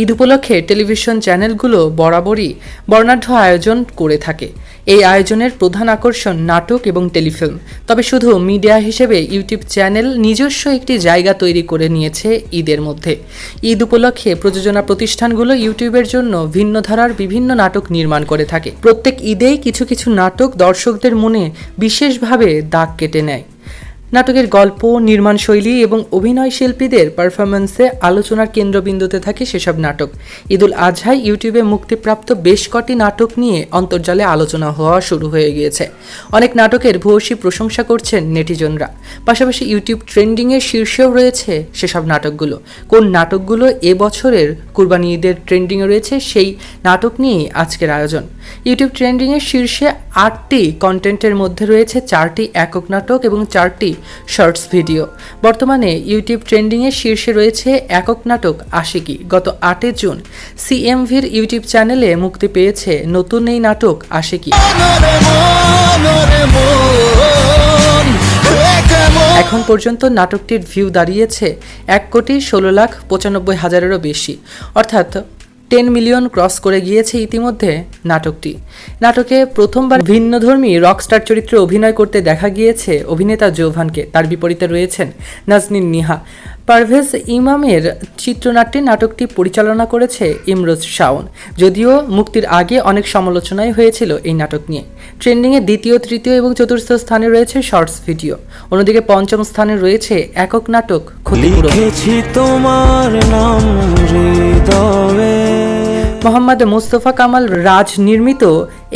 ঈদ উপলক্ষে টেলিভিশন চ্যানেলগুলো বরাবরই বর্ণাঢ্য আয়োজন করে থাকে। এই আয়োজনের প্রধান আকর্ষণ নাটক এবং টেলিফিল্ম। তবে শুধু মিডিয়া হিসেবে ইউটিউব চ্যানেল নিজস্ব একটি জায়গা তৈরি করে নিয়েছে ঈদের মধ্যে। ঈদ উপলক্ষে প্রযোজনা প্রতিষ্ঠানগুলো ইউটিউবের জন্য ভিন্ন ধারার বিভিন্ন নাটক নির্মাণ করে থাকে। প্রত্যেক ঈদেই কিছু কিছু নাটক দর্শকদের মনে বিশেষভাবে দাগ কেটে নেয়। নাটকের গল্প নির্মাণ শৈলী এবং অভিনয় শিল্পীদের পারফরমেন্সে আলোচনার কেন্দ্রবিন্দুতে থাকে সেসব নাটক। ঈদুল আজহায় ইউটিউবে মুক্তিপ্রাপ্ত বেশ কটি নাটক নিয়ে অন্তর্জালে আলোচনা হওয়া শুরু হয়ে গিয়েছে। অনেক নাটকের ভূয়সী প্রশংসা করছেন নেটিজনরা। পাশাপাশি ইউটিউব ট্রেন্ডিংয়ের শীর্ষেও রয়েছে সেসব নাটকগুলো। কোন নাটকগুলো এবছরের কুরবানি ঈদের ট্রেন্ডিংয়ে রয়েছে সেই নাটক নিয়েই আজকের আয়োজন। ইউটিউব ট্রেন্ডিংয়ের শীর্ষে আটটি কন্টেন্টের মধ্যে রয়েছে চারটি একক নাটক এবং চারটি শর্টস ভিডিও। বর্তমানে ইউটিউব ট্রেন্ডিংয়ের শীর্ষে রয়েছে একক নাটক আশিকি। গত আটই জুন সিএমভির ইউটিউব চ্যানেলে মুক্তি পেয়েছে নতুন এই নাটক আশিকি। এখন পর্যন্ত নাটকটির ভিউ দাঁড়িয়েছে এক কোটি ষোলো লাখ পঁচানব্বই হাজারেরও বেশি। অর্থাৎ টেন মিলিয়ন ক্রস করে গিয়েছে ইতিমধ্যে নাটকটি। নাটকে প্রথমবার ভিন্নধর্মী রকস্টার চরিত্রে অভিনয় করতে দেখা গিয়েছে অভিনেতা জোভানকে। তার বিপরীতে রয়েছেন নাজনীন নিহা। পারভেজ ইমামের চিত্রনাট্যে নাটকটি পরিচালনা করেছে ইমরোজ শাওন। যদিও মুক্তির আগে অনেক সমালোচনাই হয়েছিল এই নাটক নিয়ে। ট্রেন্ডিংয়ে দ্বিতীয়, তৃতীয় এবং চতুর্থ স্থানে রয়েছে শর্টস ভিডিও। অন্যদিকে পঞ্চম স্থানে রয়েছে একক নাটক ক্ষতিপূরণ। তোমার নাম মোহাম্মদ মোস্তফা কামাল রাজ নির্মিত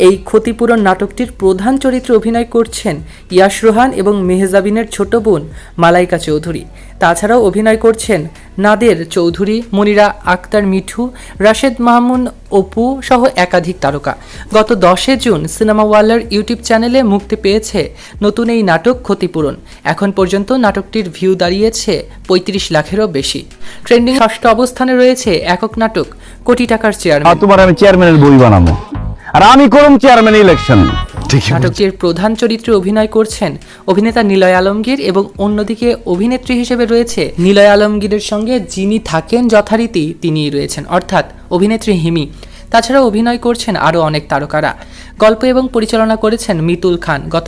এই ক্ষতিপূরণ নাটকটির প্রধান চরিত্রে অভিনয় করছেন ইয়াশ রোহান এবং মেহজাবিনের ছোট বোন মালাইকা চৌধুরী। তাছাড়াও অভিনয় করছেন নাদের চৌধুরী, মনিরা আক্তার মিঠু, রাশেদ মাহমুন অপু সহ একাধিক তারকা। গত দশে জুন সিনেমা ওয়ালার ইউটিউব চ্যানেলে মুক্তি পেয়েছে নতুন এই নাটক ক্ষতিপূরণ। এখন পর্যন্ত নাটকটির ভিউ দাঁড়িয়েছে পঁয়ত্রিশ লাখেরও বেশি। ট্রেন্ডিং ষষ্ঠ অবস্থানে রয়েছে একক নাটক কোটি টাকার চেয়ারম্যান। তোমার আমি চেয়ারম্যানের বই বানাবো। আর আমি করুম চেয়ারম্যান ইলেকশন নাটকটির প্রধান চরিত্রে অভিনয় করছেন অভিনেতা নিলয় আলমগীর এবং অন্যদিকে অভিনেত্রী হিসেবে রয়েছে নিলয় আলমগীরের সঙ্গে যিনি থাকেন যথারীতি তিনিই রয়েছেন অর্থাৎ অভিনেত্রী হিমি। তাছাড়া অভিনয় করছেন আরও অনেক তারকারা। গল্প এবং পরিচালনা করেছেন মিতুল খান। গত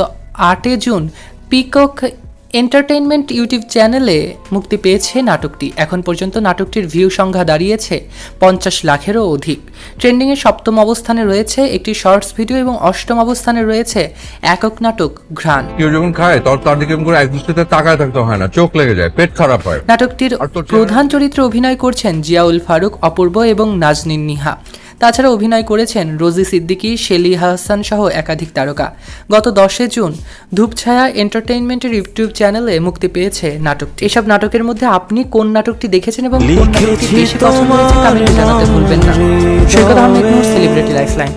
আটে জুন পিকক এন্টারটেইনমেন্ট ইউটিউব চ্যানেলে মুক্তি পেয়েছে নাটকটি। এখন পর্যন্ত নাটকটির ভিউ সংখ্যা দাঁড়িয়েছে পঞ্চাশ লাখেরও অধিক। ট্রেন্ডিংয়ে সপ্তম অবস্থানে রয়েছে একটি শর্টস ভিডিও এবং অষ্টম অবস্থানে রয়েছে একক নাটক ঘ্রাণ। কেউ যখন খায় তখন তার দিকে করে এক দৃষ্টিতে তাকায় থাকতে হয় না চোখ লেগে যায় পেট খারাপ হয়। নাটকটির প্রধান চরিত্রে অভিনয় করছেন জিয়াউল ফারুক অপূর্ব এবং নাজনীন নিহা। তাছাড়া অভিনয় করেছেন রোজি সিদ্দিকী শেলি হাসান সহ একাধিক তারকা। গত দশে জুন ধূপছায়া এন্টারটেইনমেন্টের ইউটিউব চ্যানেলে মুক্তি পেয়েছে নাটকটি। এসব নাটকের মধ্যে আপনি কোন নাটকটি দেখেছেন এবং কোন নাটকটি বেশি পছন্দ হয়েছে কমেন্টে জানাতে ভুলবেন না। সৈকত আহমেদ সেলিব্রিটি লাইফলাইন